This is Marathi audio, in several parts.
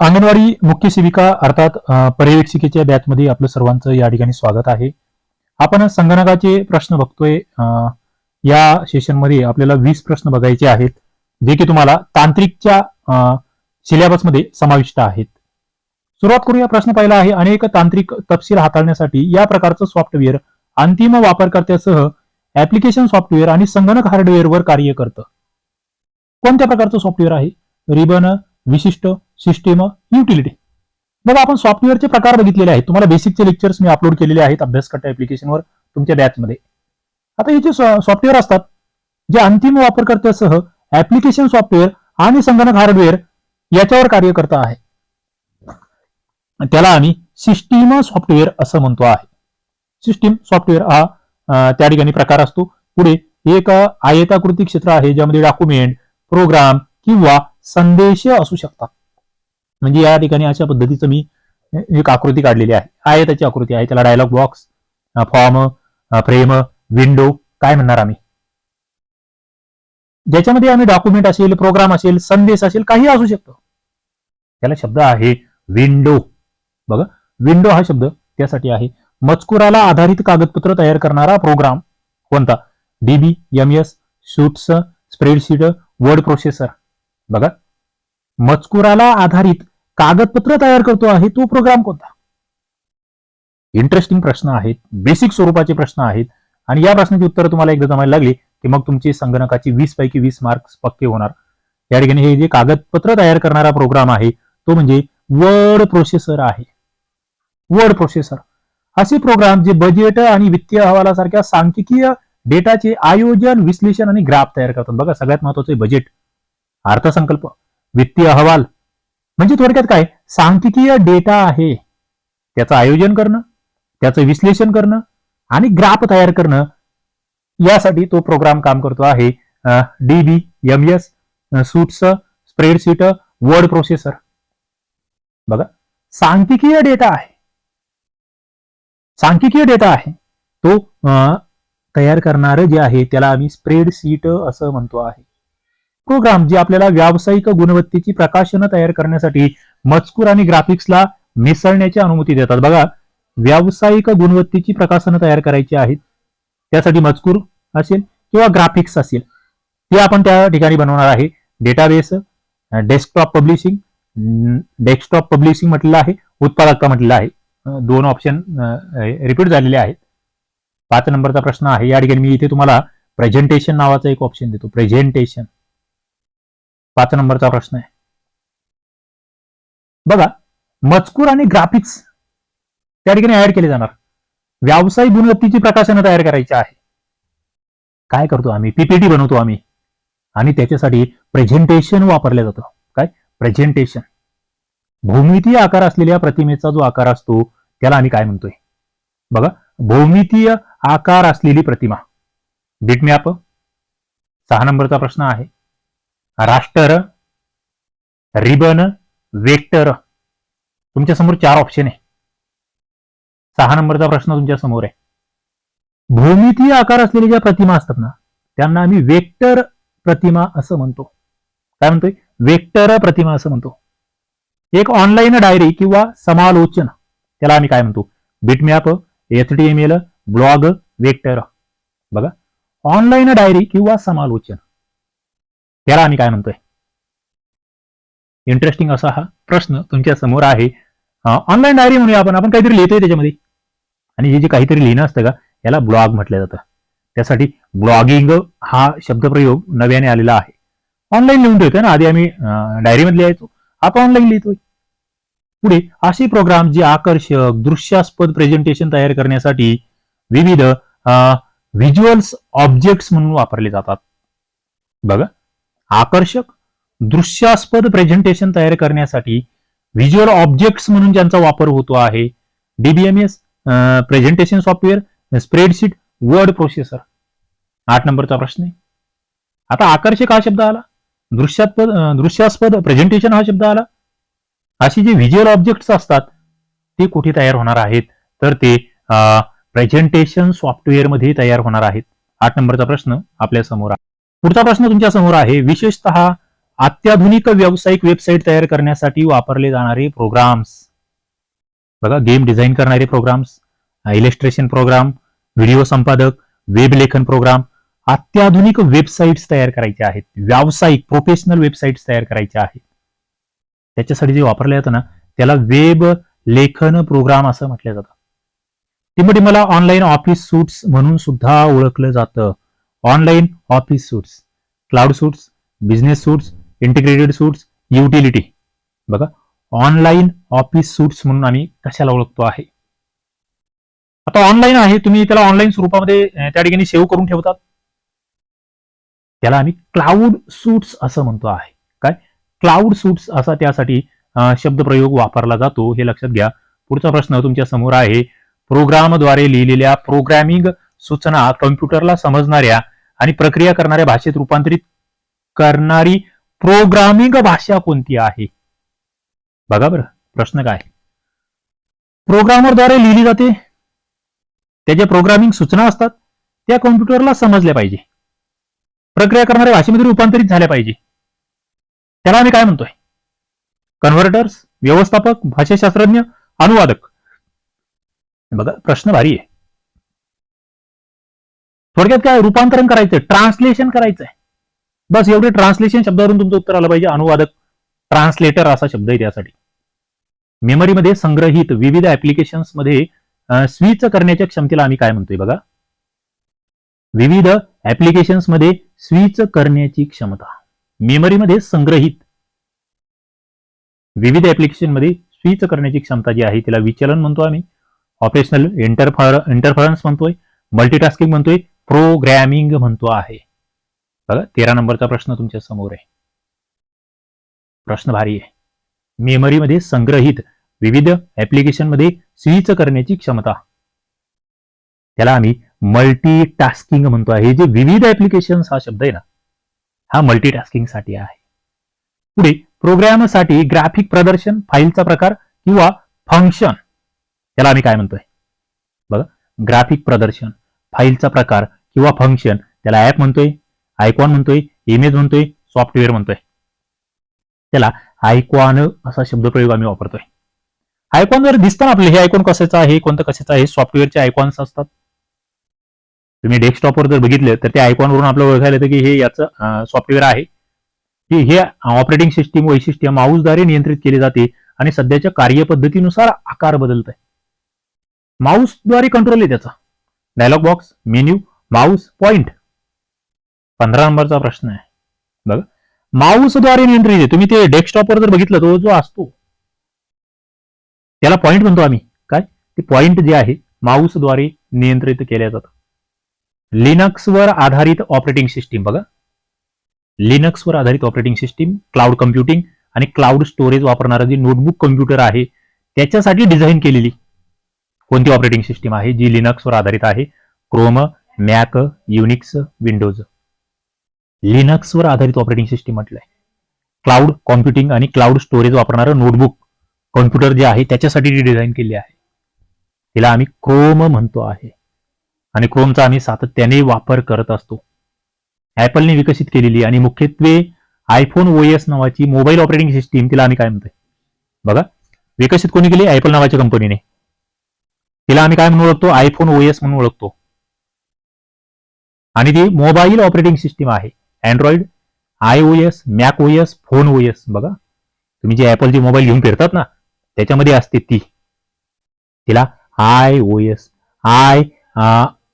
अंगणवाडी मुख्य सेविका अर्थात पर्यवेक्षिकेच्या बॅचमध्ये आपलं सर्वांचं या ठिकाणी स्वागत आहे. आपण संगणकाचे प्रश्न बघतोय या सेशनमध्ये आपल्याला वीस प्रश्न बघायचे आहेत जे की तुम्हाला तांत्रिकच्या सिलेबसमध्ये समाविष्ट आहेत. सुरुवात करूया प्रश्न पहिला आहे अनेक तांत्रिक तपशील हाताळण्यासाठी या प्रकारचं सॉफ्टवेअर अंतिम वापरकर्त्यासह ऍप्लिकेशन सॉफ्टवेअर आणि संगणक हार्डवेअरवर कार्य करतं. कोणत्या प्रकारचं सॉफ्टवेअर आहे? रिबन विशिष्ट सिस्टीम युटिलिटी बघा आपण सॉफ्टवेअरचे प्रकार बघितलेले आहेत. तुम्हाला बेसिकचे लेक्चर्स मी अपलोड केलेले आहेत अभ्यासकर्ता ऍप्लिकेशनवर तुमच्या बॅचमध्ये आता हे जे सॉफ्टवेअर असतात जे अंतिम वापरकर्त्यासह ऍप्लिकेशन सॉफ्टवेअर आणि संगणक हार्डवेअर याच्यावर कार्य करत आहे. त्याला आम्ही सिस्टीम सॉफ्टवेअर असं म्हणतो आहे. सिस्टीम सॉफ्टवेअर हा त्या ठिकाणी प्रकार असतो. पुढे एक आयताकृती क्षेत्र आहे ज्यामध्ये डॉक्युमेंट प्रोग्राम किंवा संदेश असू शकतात. म्हणजे या ठिकाणी अशा पद्धतीचं मी म्हणजे एक आकृती काढलेली आहे. त्याची आकृती आहे त्याला dialog box form frame window काय म्हणणार आम्ही? ज्याच्यामध्ये आम्ही डॉक्युमेंट असेल प्रोग्राम असेल संदेश असेल काही असू शकतो. त्याला शब्द आहे विंडो बघा विंडो हा शब्द त्यासाठी आहे. मजकुराला आधारित कागदपत्र तयार करणारा प्रोग्राम कोणता? DB M S suites spreadsheet word processor बघा मजकुराला आधारित कागदपत्र तयार करतो आहे तो प्रोग्राम कोणता? इंटरेस्टिंग प्रश्न आहेत बेसिक स्वरूपाचे प्रश्न आहेत. आणि या प्रश्नाची उत्तर तुम्हाला एकदा जमायला लागली की मग तुमची संगणकाची वीस पैकी वीस मार्क्स पक्के होणार. या ठिकाणी हे जे कागदपत्र तयार करणारा प्रोग्राम आहे तो म्हणजे वर्ड प्रोसेसर आहे. वर्ड प्रोसेसर असे प्रोग्राम जे बजेट आणि वित्तीय अहवालासारख्या सांख्यिकीय डेटाचे आयोजन विश्लेषण आणि ग्राफ तयार करतात. बघा सगळ्यात महत्त्वाचे बजेट अर्थसंकल्प. वित्तीय अहवाल. म्हणजे थोडक्यात काय? सांख्यिकीय डेटा आहे. त्याचं आयोजन करणं त्याचं विश्लेषण करणं आणि ग्राफ तयार करणं यासाठी तो प्रोग्राम काम करतो आहे D B M S suites spreadsheet word processor. बघा सांख्यिकीय डेटा आहे. सांख्यिकीय डेटा आहे. तो तयार करणारं जे आहे त्याला आम्ही स्प्रेडशीट असं म्हणतो आहे. प्रोग्राम जे आपल्याला व्यावसायिक गुणवत्तेची प्रकाशनं तयार करण्यासाठी मजकूर आणि ग्राफिक्सला मिसळण्याची अनुमती देतात. बघा व्यावसायिक गुणवत्तेची प्रकाशनं तयार करायची आहेत त्यासाठी मजकूर असेल किंवा ग्राफिक्स असेल ते आपण त्या ठिकाणी बनवणार आहे. Database desktop publishing desktop publishing म्हटलेलं आहे उत्पादकता म्हटलेलं आहे. दोन ऑप्शन रिपीट झालेले आहेत. पाच नंबरचा प्रश्न आहे. या ठिकाणी मी इथे तुम्हाला प्रेझेंटेशन नावाचा एक ऑप्शन देतो. प्रेझेंटेशन पाच नंबरचा प्रश्न आहे. बघा मजकूर आणि ग्राफिक्स त्या ठिकाणी ऍड केले जाणार. व्यावसायिक गुणवत्तेची प्रकाशनं तयार करायची आहे. काय करतो आम्ही? पीपीटी बनवतो आम्ही. आणि त्याच्यासाठी प्रेझेंटेशन वापरलं जातो. काय? प्रेझेंटेशन भौमितीय आकार असलेल्या प्रतिमेचा जो आकार असतो त्याला आम्ही काय म्हणतोय? बघा भौमितीय आकार असलेली प्रतिमा. बिटमॅप सहा नंबरचा प्रश्न आहे. राष्ट्र रिबन वेक्टर. तुमच्यासमोर चार ऑप्शन आहे. सहा नंबरचा प्रश्न तुमच्यासमोर आहे. भूमितीय आकार असलेल्या ज्या प्रतिमा असतात ना त्यांना आम्ही वेक्टर प्रतिमा असं म्हणतो. काय म्हणतोय? वेक्टर प्रतिमा असं म्हणतो. एक ऑनलाईन डायरी किंवा समालोचन त्याला आम्ही काय म्हणतो? Bitmap H D M L blog vector बघा. ऑनलाईन डायरी किंवा समालोचन. त्याला आम्ही काय म्हणतोय? इंटरेस्टिंग असा हा प्रश्न तुमच्यासमोर आहे. ऑनलाईन डायरी म्हणूया आपण. आपण काहीतरी लिहितोय त्याच्यामध्ये. आणि हे जे काहीतरी लिहिणं असतं का याला ब्लॉग म्हटलं जातं. त्यासाठी ब्लॉगिंग हा शब्दप्रयोग नव्याने आलेला आहे. ऑनलाईन लिहून ठेवतोय ना. आधी आम्ही डायरीमध्ये लिहायचो. आता ऑनलाईन लिहितोय. पुढे असे प्रोग्राम जे आकर्षक दृश्यास्पद प्रेझेंटेशन तयार करण्यासाठी विविध व्हिज्युअल्स ऑब्जेक्ट्स म्हणून वापरले जातात. बघा. आकर्षक दृश्यास्पद प्रेझेंटेशन तयार करण्यासाठी व्हिज्युअल ऑब्जेक्ट्स म्हणून ज्यांचा वापर होतो आहे DBMS presentation software spreadsheet word processor आठ नंबरचा प्रश्न आहे. आता आकर्षक हा शब्द आला. दृश्यास्पद दृश्यास्पद प्रेझेंटेशन हा शब्द आला. अशी जे व्हिज्युअल ऑब्जेक्ट्स असतात ते कुठे तयार होणार आहेत? तर ते प्रेझेंटेशन सॉफ्टवेअरमध्ये तयार होणार आहेत. आठ नंबरचा प्रश्न आपल्यासमोर आहे पुढचा प्रश्न तुमच्यासमोर आहे. विशेषतः अत्याधुनिक व्यावसायिक वेबसाईट तयार करण्यासाठी वापरले जाणारे प्रोग्राम्स बघा गेम डिझाईन करणारे प्रोग्राम्स इलेस्ट्रेशन प्रोग्राम व्हिडिओ संपादक वेब लेखन प्रोग्राम अत्याधुनिक वेबसाईट्स तयार करायचे आहेत. व्यावसायिक प्रोफेशनल वेबसाईट्स तयार करायच्या आहेत. त्याच्यासाठी जे वापरले जातं ना त्याला वेब लेखन प्रोग्राम असं म्हटलं जातं. टिंब मला ऑनलाईन ऑफिस सूट्स म्हणून सुद्धा ओळखलं जातं. Online office suites cloud suites business suites integrated suites utility. बघा ऑनलाईन ऑफिस सूट्स म्हणून आम्ही कशाला ओळखतो आहे? आता ऑनलाईन आहे तुम्ही त्याला ऑनलाईन स्वरूपामध्ये त्या ठिकाणी सेव्ह करून ठेवतात. त्याला आम्ही क्लाउड सूट्स असं म्हणतो आहे. काय? क्लाउड सूट्स असा त्यासाठी शब्दप्रयोग वापरला जातो. हे लक्षात घ्या. पुढचा प्रश्न तुमच्यासमोर आहे. प्रोग्रामद्वारे लिहिलेल्या प्रोग्रॅमिंग सूचना कम्प्युटरला समजणाऱ्या आणि प्रक्रिया करणाऱ्या भाषेत रूपांतरित करणारी प्रोग्रामिंग भाषा कोणती आहे? बघा बरं प्रश्न काय? प्रोग्रामरद्वारे लिहिली जाते. त्याच्या प्रोग्रामिंग सूचना असतात. त्या कॉम्प्युटरला समजल्या पाहिजे. प्रक्रिया करणाऱ्या भाषेमध्ये रूपांतरित झाल्या पाहिजे. त्याला आम्ही काय म्हणतोय? कन्व्हर्टर्स व्यवस्थापक भाषाशास्त्रज्ञ अनुवादक. बघा प्रश्न भारी आहे. थोडक्यात काय रूपांतरण करायचं ट्रान्सलेशन करायचंय. बस एवढे ट्रान्सलेशन शब्दावरून तुमचं उत्तर आलं पाहिजे. अनुवादक ट्रान्सलेटर असा शब्द आहे त्यासाठी. मेमरीमध्ये संग्रहित विविध ऍप्लिकेशन्समध्ये स्विच करण्याच्या क्षमतेला आम्ही काय म्हणतोय बघा? विविध ऍप्लिकेशन्समध्ये स्विच करण्याची क्षमता. मेमरीमध्ये संग्रहित विविध ऍप्लिकेशनमध्ये स्विच करण्याची क्षमता जी आहे तिला विचलन म्हणतो आम्ही. ऑपरेशनल इंटरफर इंटरफरन्स म्हणतोय. मल्टीटास्किंग म्हणतोय. प्रोग्रॅमिंग म्हणतो आहे. बघा तेरा नंबरचा प्रश्न तुमच्यासमोर आहे. प्रश्न भारी आहे. मेमरीमध्ये संग्रहित विविध ऍप्लिकेशनमध्ये स्विच करण्याची क्षमता. त्याला आम्ही मल्टीटास्किंग म्हणतो आहे. हे जे विविध ऍप्लिकेशन हा शब्द आहे ना हा मल्टीटास्किंगसाठी आहे. पुढे प्रोग्रामसाठी ग्राफिक प्रदर्शन फाईलचा प्रकार किंवा फंक्शन त्याला आम्ही काय म्हणतोय? बघा ग्राफिक प्रदर्शन. फाईलचा प्रकार किंवा फंक्शन त्याला ऍप म्हणतोय आयकॉन म्हणतोय इमेज म्हणतोय सॉफ्टवेअर म्हणतोय. त्याला आयकॉन असा शब्दप्रयोग आम्ही वापरतोय. आयकॉन जर दिसतं आपलं हे आयकॉन कशाचं आहे कोणतं कशाचं आहे सॉफ्टवेअरचे आयकॉन्स असतात. तुम्ही डेस्कटॉपवर जर बघितलं तर त्या आयकॉनवरून आपलं ओळखायला येतं की हे याचं सॉफ्टवेअर आहे. की हे ऑपरेटिंग सिस्टीम वैशिष्ट्य माऊसद्वारे नियंत्रित केले जाते आणि सध्याच्या कार्यपद्धतीनुसार आकार बदलत आहे माऊसद्वारे कंट्रोल आहे त्याचा. Dialog box menu mouse point पंधरा नंबरचा प्रश्न आहे. बघा. माऊसद्वारे नियंत्रित आहे. तुम्ही ते डेस्कटॉपवर जर बघितलं तो जो असतो त्याला पॉइंट म्हणतो आम्ही. काय? ते पॉइंट जे आहे माऊसद्वारे नियंत्रित केल्या जातं लिनक्सवर आधारित ऑपरेटिंग सिस्टीम बघा. लिनक्सवर आधारित ऑपरेटिंग सिस्टीम क्लाउड कम्प्युटिंग आणि क्लाउड स्टोरेज वापरणारा जे नोटबुक कम्प्युटर आहे त्याच्यासाठी डिझाईन केलेली. कोणती ऑपरेटिंग सिस्टीम आहे? जी लिनक्सवर आधारित आहे. क्रोम मॅक युनिक्स विंडोज लिनक्सवर आधारित ऑपरेटिंग सिस्टीम म्हटलंय. क्लाउड कॉम्प्युटिंग आणि क्लाउड स्टोरेज वापरणारं नोटबुक कॉम्प्युटर जे आहे त्याच्यासाठी ती डिझाईन केली आहे तिला आम्ही क्रोम म्हणतो आहे. आणि क्रोमचा आम्ही सातत्याने वापर करत असतो. ऍपलने विकसित केलेली आणि मुख्यत्वे आयफोन ओएस नावाची मोबाईल ऑपरेटिंग सिस्टीम तिला आम्ही काय म्हणतोय? बघा. विकसित कोणी केली? ऍपल नावाच्या कंपनीने तिला आम्ही काय म्हणून ओळखतो? आयफोन ओएस म्हणून ओळखतो. आणि ती मोबाईल ऑपरेटिंग सिस्टीम आहे. Android iOS Mac OS phone OS बघा. तुम्ही जे ऍपलचे मोबाईल घेऊन फिरतात ना त्याच्यामध्ये असते ती. तिला iOS I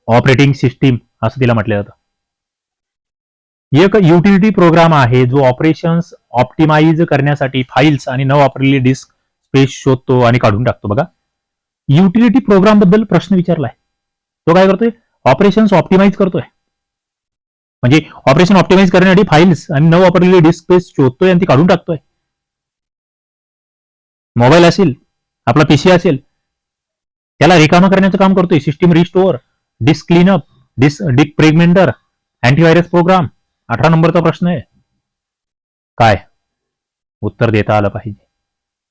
operating system असं तिला म्हटलं जातं. एक युटिलिटी प्रोग्राम आहे जो ऑपरेशन्स ऑप्टिमाइज करण्यासाठी फाईल्स आणि न वापरलेली डिस्क स्पेस शोधतो आणि काढून टाकतो. बघा. युटिलिटी प्रोग्रामबद्दल प्रश्न विचारलाय. तो काय करतोय? ऑपरेशन्स ऑप्टिमाइज करतोय. म्हणजे ऑपरेशन ऑप्टिमाइज करण्यासाठी फाईल्स आणि न वापरलेली डिस्क स्पेस शोधतोय आणि ती काढून टाकतोय. मोबाईल असेल आपला पीसी असेल त्याला रिकामा करण्याचं काम करतोय. System restore disk cleanup disk defragmenter antivirus program. अठरा नंबरचा प्रश्न आहे. काय? उत्तर देता आलं पाहिजे.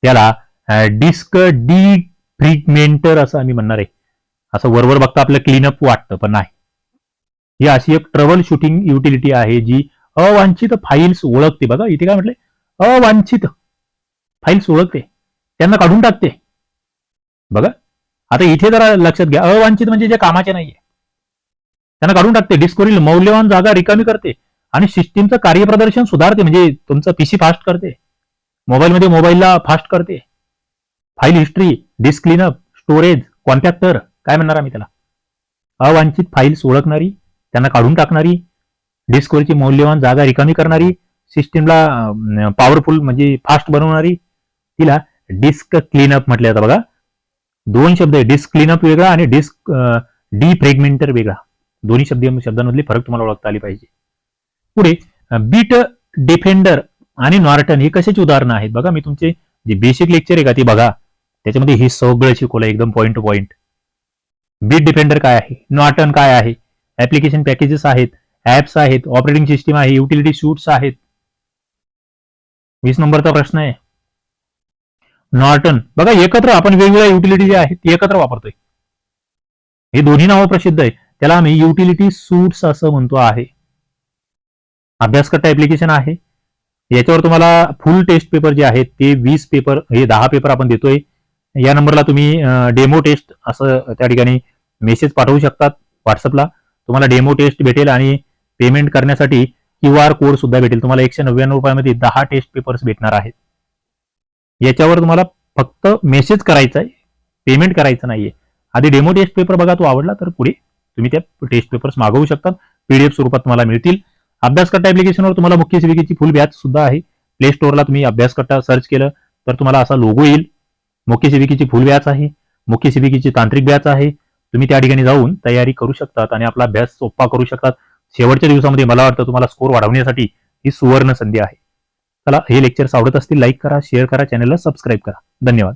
त्याला डिस्क डी ट्रीटमेंटर असं आम्ही म्हणणार आहे. असं वरवर बघता आपलं क्लीनअप वाटतं पण नाही. ही अशी एक ट्रबल शूटिंग युटिलिटी आहे जी अवांछित फाईल्स ओळखते. बघा इथे काय म्हटले अवांछित फाईल्स ओळखते. त्यांना काढून टाकते. बघा आता इथे जरा लक्षात घ्या. अवांछित म्हणजे जे कामाचे नाहीये. त्यांना काढून टाकते. डिस्कवरील मौल्यवान जागा रिकामी करते. आणि सिस्टीमचं कार्यप्रदर्शन सुधारते. म्हणजे तुमचं पीसी फास्ट करते. मोबाईलमध्ये मोबाईलला फास्ट करते. File history disk cleanup storage contactor काय म्हणणार आम्ही त्याला? अवांछित फाईल्स ओळखणारी त्यांना काढून टाकणारी डिस्कवरची मौल्यवान जागा रिकामी करणारी सिस्टीमला पॉवरफुल म्हणजे फास्ट बनवणारी तिला डिस्क क्लीनअप म्हटलं जातं बघा. दोन शब्द आहे डिस्क क्लीनअप वेगळा आणि डिस्क डी फ्रेगमेंटर वेगळा. दोन्ही शब्द शब्दांमधले फरक तुम्हाला ओळखता आली पाहिजे. पुढे बीट डिफेंडर आणि नॉर्टन हे कशाची उदाहरणं आहेत? बघा मी तुमचे जे बेसिक लेक्चर आहे का ते बघा. त्याच्यामध्ये हे सगळं शिकवलं एकदम point to point Bitdefender काय आहे? नॉर्टन काय आहे? ऍप्लिकेशन पॅकेजेस आहेत ऍप्स आहेत ऑपरेटिंग सिस्टीम आहे युटिलिटी सूट्स आहेत. वीस नंबरचा प्रश्न आहे. नॉर्टन बघा एकत्र आपण वेगवेगळ्या युटिलिटी जे आहेत ते एकत्र वापरतोय. हे दोन्ही नावं प्रसिद्ध आहे त्याला आम्ही युटिलिटी सूट्स असं म्हणतो आहे. अभ्यासकर्ता ऍप्लिकेशन आहे. याच्यावर तुम्हाला फुल टेस्ट पेपर जे आहेत ते वीस पेपर हे दहा पेपर आपण देतोय. या नंबरला तुम्ही डेमो टेस्ट असं त्या ठिकाणी मेसेज पाठवू शकतात व्हॉट्सअपला तुम्हाला डेमो टेस्ट भेटेल आणि पेमेंट करण्यासाठी क्यू आर कोड सुद्धा भेटेल. तुम्हाला एकशे नव्याण्णव रुपयामध्ये दहा टेस्ट पेपर्स भेटणार आहेत. याच्यावर तुम्हाला फक्त मेसेज करायचा आहे पेमेंट करायचं नाहीये. आधी डेमो टेस्ट पेपर बघा तो आवडला तर पुढे तुम्ही त्या टेस्ट पेपर्स मागवू शकतात पीडीएफ स्वरूपात तुम्हाला मिळतील. अभ्यासकर्ता ऍप्लिकेशनवर तुम्हाला मुख्य सेविकेची फुल बॅच सुद्धा आहे. प्ले स्टोअरला तुम्ही अभ्यासकर्ता सर्च केलं तर तुम्हाला असा लोगो येईल. मुख्य सेविकेची फुल बॅच आहे मुख्य सेविकेची तांत्रिक बॅच आहे. तुम्ही त्या ठिकाणी जाऊन तयारी करू शकतात आणि आपला अभ्यास सोपा करू शकतात. शेवटच्या दिवसामध्ये मला वाटतं तुम्हाला स्कोर वाढवण्यासाठी ही सुवर्ण संधी आहे. चला हे लेक्चर्स आवडत असतील लाईक करा शेअर करा चॅनलला सबस्क्राईब करा. धन्यवाद.